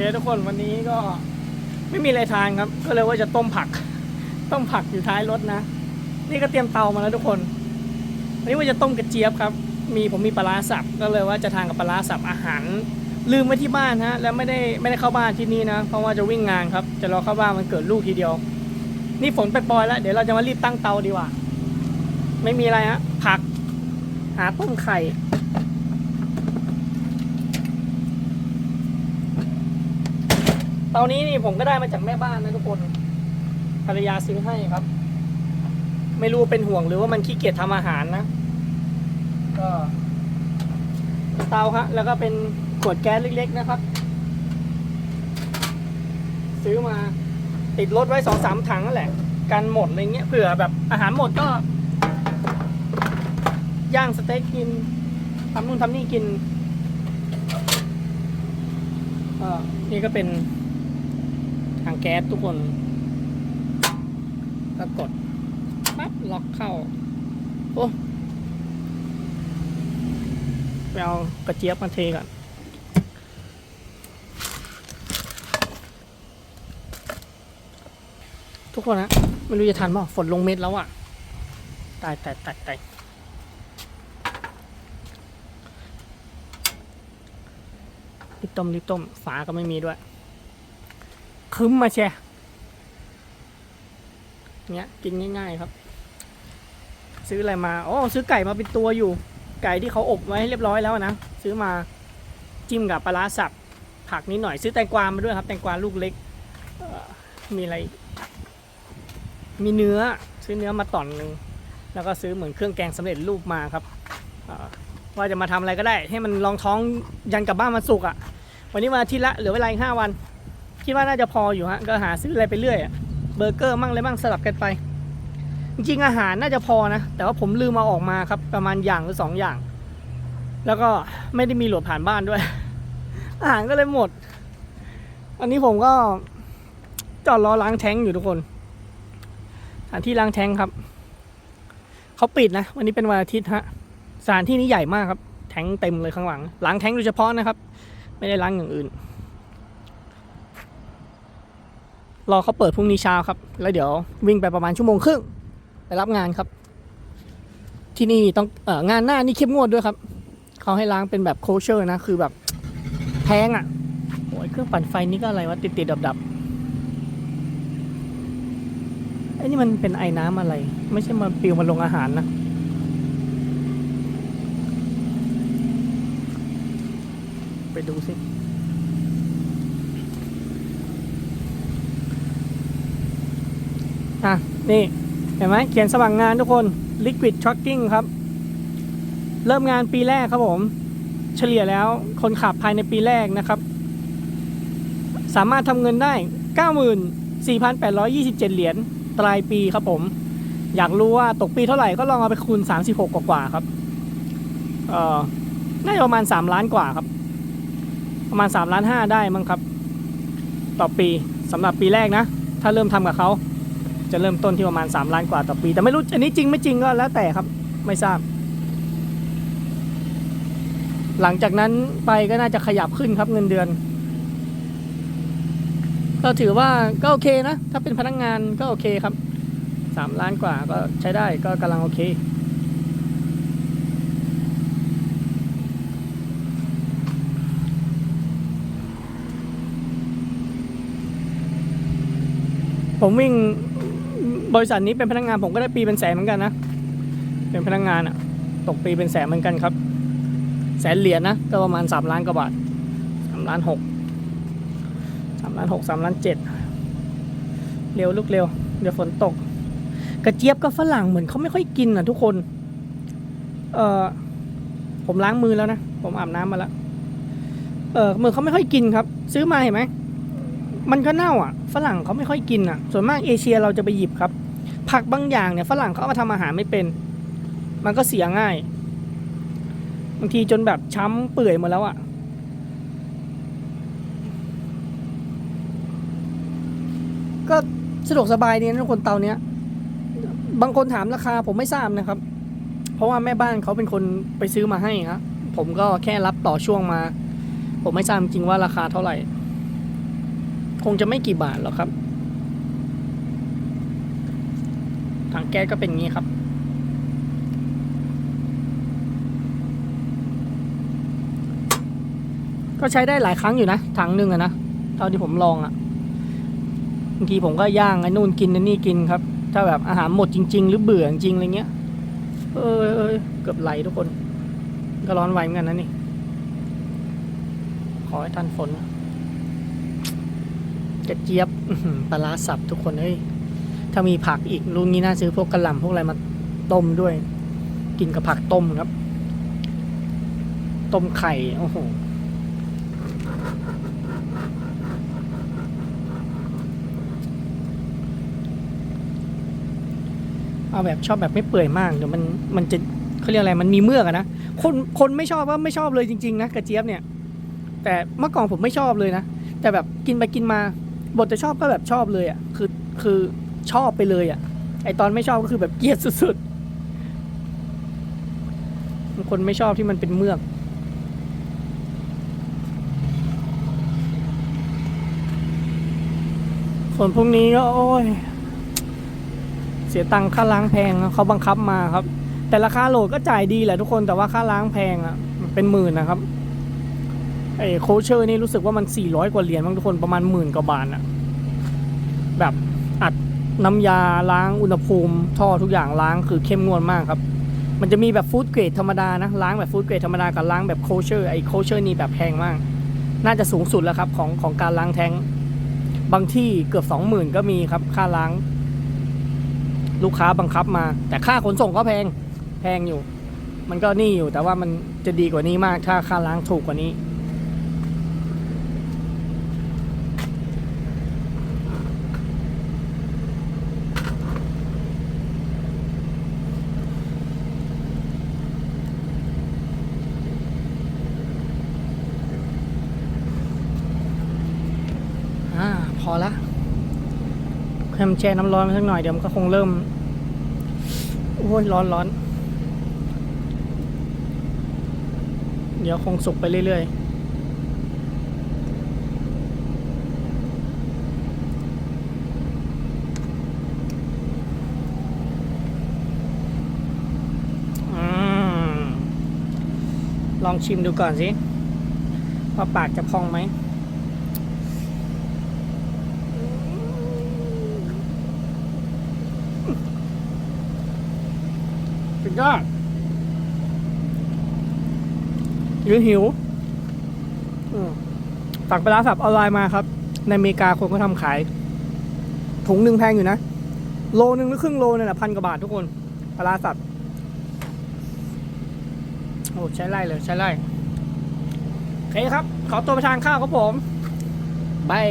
เคทุกคนวันนี้ก็ไม่มีอะไรทานครับ ก็เลยว่าจะต้มผัก ต้มผักอยู่ท้ายรถนะ นี่ก็เตรียมเตามาแล้วทุกคนวันนี้ว่าจะต้มกระเจี๊ยบครับ มีผมมีปลาสับก็เลยว่าจะทานกับปลาสับอาหาร ลืมไว้ที่บ้านฮะแล้วไม่ได้ไม่ได้เข้าบ้านที่นี่นะ เพราะว่าจะวิ่งงานครับ จะรอเข้าบ้านมันเกิดลูกทีเดียว นี่ฝนไปปล่อยแล้วเดี๋ยวเราจะมารีบตั้งเตาดีกว่า ไม่มีอะไรฮะผัก หาต้มไข่ ตานี้นี่ผมก็ได้มาจากแม่บ้านนะทุกคนภรรยาซื้อให้ครับ ไม่รู้เป็นห่วงหรือว่ามันขี้เกียจทำอาหารนะ ก็เตาครับแล้วก็เป็นขวดแก๊สเล็ก ๆ นะครับ ซื้อมาติดรถไว้สองสามถังนั่นแหละ กันหมดอะไรเงี้ยเผื่อแบบอาหารหมดก็ ย่างสเต็กกินทำนู่นทำนี่กินเออนี่ก็เป็น ทางแก๊สทุกคน ก็กดปั๊บล็อกเข้า โอ้ไปเอากระเจี๊ยบมาเทก่อนทุกคนนะไม่รู้จะทันเปล่าฝนลงเม็ดแล้วอะ ตายตายตายตายรีบต้มรีบต้มฝาก็ไม่มีด้วย คึ้มมาแชะเนี้ยกินง่าย ๆครับ ซื้ออะไรมาอ๋อซื้อไก่มาเป็นตัวอยู่ ไก่ที่เขาอบไว้เรียบร้อยแล้วนะ ซื้อมาจิ้มกับปลาร้าสับผักนิดหน่อยซื้อแตงกวามาด้วยครับ แตงกวาลูกเล็กมีอะไร มีเนื้อซื้อเนื้อมาต่อนหนึ่งแล้วก็ซื้อเหมือนเครื่องแกงสำเร็จรูปมาครับว่าจะมาทำอะไรก็ได้ ให้มันรองท้องยันกลับบ้านมาสุกอะ่ะ วันนี้วันอาทิตย์ละเหลือเวลาอีกห้าวัน คิดว่าน่าจะพออยู่ฮะก็หาซื้ออะไรไปเรื่อยอะเบอร์เกอร์มั่งอะไรมั่งสลับกันไป จริงๆอาหารน่าจะพอนะ แต่ว่าผมลืมมาออกมาครับ ประมาณอย่างหรือสองอย่าง แล้วก็ไม่ได้มีโหลดผ่านบ้านด้วย อาหารก็เลยหมด อันนี้ผมก็จอดรอล้างแท้งอยู่ทุกคนสถานที่ล้างแท้งครับเขาปิดนะ วันนี้เป็นวันอาทิตย์ฮะสถานที่นี้ใหญ่มากครับ แท้งเต็มเลยข้างหลังล้างแท้งโดยเฉพาะนะครับ ไม่ได้ล้างอย่างอื่น รอเขาเปิดพรุ่งนี้เช้าครับ แล้วเดี๋ยววิ่งไปประมาณชั่วโมงครึ่งไปรับงานครับ ที่นี่ต้องเองานหน้านี่เข้มงวดด้วยครับเขาให้ล้างเป็นแบบโคเชอร์นะคือแบบแพงอะโอ้ยเครื่องปั่นไฟนี่ก็อะไรวะติดติดดับดับๆไอ้นี่มันเป็นไอ้น้ำอะไร ไม่ใช่มาปิวมาลงอาหารนะไปดูสิ อะ นี่ เห็นไหมเขียนสมัครงานทุกคน Liquid Trucking ครับ เริ่มงานปีแรกครับผม เฉลี่ยแล้วคนขับภายในปีแรกนะครับ สามารถทำเงินได้ 94,827 เหรียญปลายปีครับผม อยากรู้ว่าตกปีเท่าไหร่ก็ลองเอาไปคูณ 36 กว่าๆครับ เอ่อ น่าจะประมาณ 3 ล้านกว่าครับ ประมาณ3ล้าน5ได้มั้งครับ ต่อปีสำหรับปีแรกนะ ถ้าเริ่มทำกับเขา จะเริ่มต้นที่ประมาณ 3 ล้านกว่าต่อปี แต่ไม่รู้อันนี้จริงไม่จริงก็แล้วแต่ครับไม่ทราบ หลังจากนั้นไปก็น่าจะขยับขึ้นครับเงินเดือน ก็ถือว่าก็โอเคนะ ถ้าเป็นพนักงานก็โอเคครับ 3 ล้านกว่าก็ใช้ได้ก็กำลังโอเคผมวิ่ง บริษัทนี้เป็นพนักงานผมก็ได้ปีเป็นแสนเหมือนกันนะ เป็นพนักงานอะตกปีเป็นแสนเหมือนกันครับ แสนเหรียญนะ ก็ประมาณสามล้านกว่าบาทสามล้านหกสามล้านหกสามล้านเจ็ดเร็วลูกเร็ว เดี๋ยวฝนตก กระเจี๊ยบกับฝรั่งเหมือนเขาไม่ค่อยกินอะทุกคน เออผมล้างมือแล้วนะ ผมอาบน้ำมาแล้ว เออเหมือนเขาไม่ค่อยกินครับ ซื้อมาเห็นไหม มันก็เน่าอะ ฝรั่งเขาไม่ค่อยกินอะ ส่วนมากเอเชียเราจะไปหยิบครับ ผักบางอย่างเนี่ยฝรั่งเขาเอามาทำอาหารไม่เป็น มันก็เสียง่าย บางทีจนแบบช้ำเปื่อยหมดแล้วอะ ก็สะดวกสบายดีนะทุกคนเตาเนี้ย บางคนถามราคาผมไม่ทราบนะครับ เพราะว่าแม่บ้านเขาเป็นคนไปซื้อมาให้ครับผมก็แค่รับต่อช่วงมา ผมไม่ทราบจริงว่าราคาเท่าไหร่ คงจะไม่กี่บาทหรอกครับถังแก๊สก็เป็นงี้ครับ ก็ใช้ได้หลายครั้งอยู่นะถังหนึ่งอะนะเท่าที่ผมลองอะบางทีผมก็ย่างไอ้นู่นกินไอ้นี่กินครับ ถ้าแบบอาหารหมดจริง ๆ หรือเบื่อจริงอะไรเงี้ยเออเออเกือบไหลทุกคน ก็ร้อนไวเหมือนกันนะนี่ ขอให้ทันฝนนะ กระเจี๊ยบปลาร้าสับทุกคนเอ้ยถ้ามีผักอีกรุ่นนี้น่าซื้อพวกกระหล่ำพวกอะไรมาต้มด้วย กินกับผักต้มครับ ต้มไข่โอ้โหเอาแบบชอบแบบไม่เปื่อยมากเดี๋ยวมันมันจะเขาเรียกอะไรมันมีเมือกอะนะคนคนไม่ชอบว่าไม่ชอบเลยจริง ๆ นะกระเจี๊ยบเนี่ย แต่เมื่อก่อนผมไม่ชอบเลยนะแต่แบบกินไปกินมา บทจะชอบก็แบบชอบเลยอะ่ะคือคือชอบไปเลยอะ่ะ ไอตอนไม่ชอบก็คือแบบเกลียดสุดๆคนไม่ชอบที่มันเป็นเมือกส่วนพวกนี้ก็โอ้ย เสียตังค่าล้างแพงนะเขาบังคับมาครับ แต่ราคาโหลดก็จ่ายดีแหละทุกคนแต่ว่าค่าล้างแพงอะ่ะมันเป็นหมื่นนะครับ ไอ้โคเชอร์นี่รู้สึกว่ามัน 400 กว่าเหรียญบางทุกคนประมาณหมื่นกว่าบาทอะแบบอัดน้ำยาล้างอุณหภูมิ ท่อทุกอย่างล้างคือเข้มงวดมากครับ มันจะมีแบบฟู้ดเกรดธรรมดานะล้างแบบฟู้ดเกรดธรรมดากับล้างแบบโคเชอร์ไอ้โคเชอร์นี่แบบแพงมาก น่าจะสูงสุดแล้วครับของของการล้างแท้งบางที่เกือบสองหมื่นก็มีครับค่าล้าง ลูกค้าบังคับมา แต่ค่าขนส่งก็แพงแพงอยู่ มันก็นี่อยู่แต่ว่ามันจะดีกว่านี้มากถ้าค่าล้างถูกกว่านี้ อ่า พอละให้ มแช่น้ำร้อนไปสักหน่อยเดี๋ยวมันก็คงเริ่มโอ้ยร้อนร้อนเดี๋ยวคงสุกไปเรื่อยๆอืมลองชิมดูก่อนสิว่าปากจะพองไหม สุดยอดหิวหิวสั่งปร้าสับออนไลน์มาครับ ในอเมริกาคนก็ทำขาย ถุงหนึ่งแพงอยู่นะ โลหนึ่งหรือครึ่งโลเนี่ยแหละพันกว่าบาททุกคนปลาร้าสับโอ้ใช้ไล่เลยใช้ไล่โอเคครับ ขอตัวไปทานข้าวครับผมบาย